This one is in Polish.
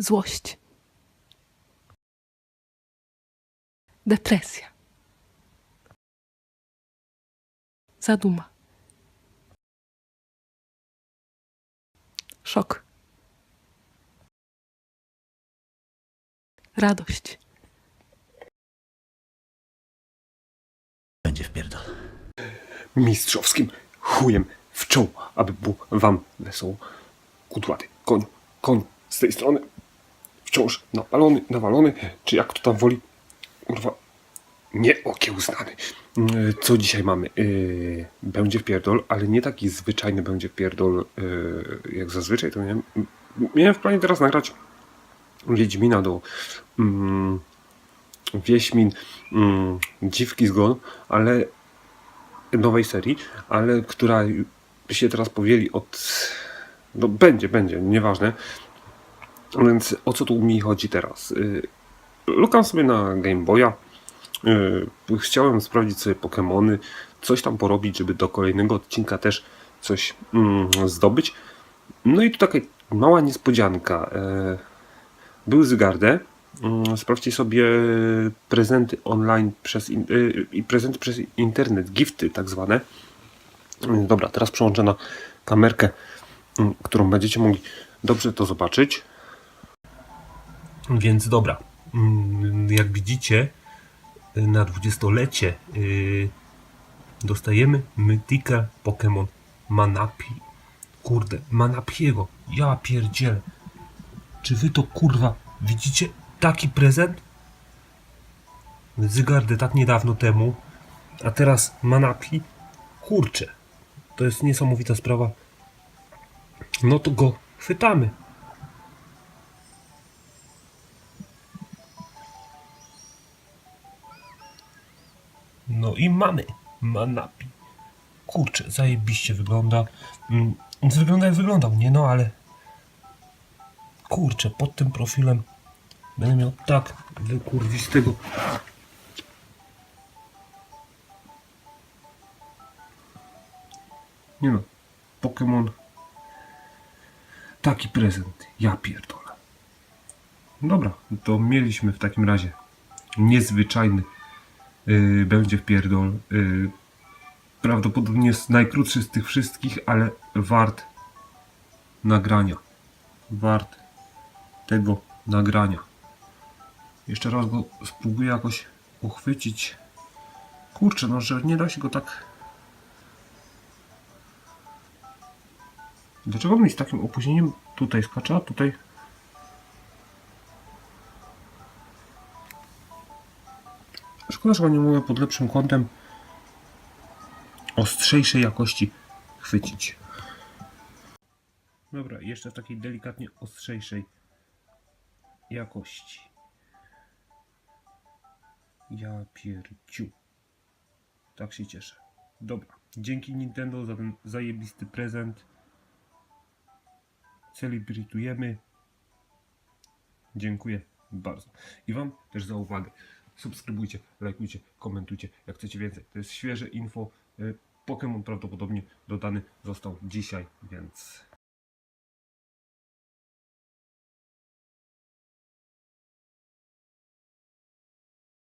złość, depresja, zaduma, szok, radość. Będzie wpierdol. mistrzowskim chujem w czoło, aby było wam wesoło. Kudłaty, koń, koń z tej strony. Wciąż napalony, nawalony, czy jak to tam woli. Kurwa, nieokiełznany. Yy, Co dzisiaj mamy? Yy, będzie wpierdol, ale nie taki zwyczajny będzie wpierdol yy, jak zazwyczaj. To miałem, miałem w planie teraz nagrać Wiedźmina do mm, Wieśmin mm, Dziwki Zgon, ale nowej serii, ale która się teraz powieli od. No będzie, będzie, nieważne. Więc o co tu mi chodzi teraz? Y, Lukam sobie na Game Boya. y, Chciałem sprawdzić sobie Pokémony, coś tam porobić, żeby do kolejnego odcinka też coś mm, zdobyć. No i tu taka mała niespodzianka. E, Był Zygardę. Mm, Sprawdźcie sobie prezenty online przez y, i prezenty przez internet, gifty tak zwane. Dobra, teraz przełączę na kamerkę, mm, którą będziecie mogli dobrze to zobaczyć. Więc dobra, mm, jak widzicie, na dwudziestolecie y, dostajemy Mythica Pokémon Manapi. Kurde, Manapiego, ja pierdzielę. Czy wy to kurwa widzicie taki prezent? Zygardę tak niedawno temu, a teraz Manapi. Kurczę, to jest niesamowita sprawa. No to go chwytamy. No i mamy Manapi. Kurczę, zajebiście wygląda. Mm, Wygląda jak wyglądał, nie no, ale kurczę, pod tym profilem będę miał tak wykurwistego. Nie no, Pokémon. Taki prezent, ja pierdolę. Dobra, to mieliśmy w takim razie niezwyczajny yy, będzie wpierdol. Yy, prawdopodobnie jest najkrótszy z tych wszystkich, ale wart nagrania. Wart tego nagrania. Jeszcze raz go spróbuję jakoś uchwycić. Kurczę, no że nie da się go tak. Dlaczego mi z takim opóźnieniem tutaj skacze, a tutaj. Szkoda, że nie mogę pod lepszym kątem ostrzejszej jakości chwycić. Dobra, jeszcze w takiej delikatnie ostrzejszej jakości. Ja pierdziu. Tak się cieszę. Dobra. Dzięki Nintendo za ten zajebisty prezent. Celebritujemy. Dziękuję bardzo. I Wam też za uwagę. Subskrybujcie, lajkujcie, komentujcie, jak chcecie więcej. To jest świeże info. Y, Pokémon prawdopodobnie dodany został dzisiaj, więc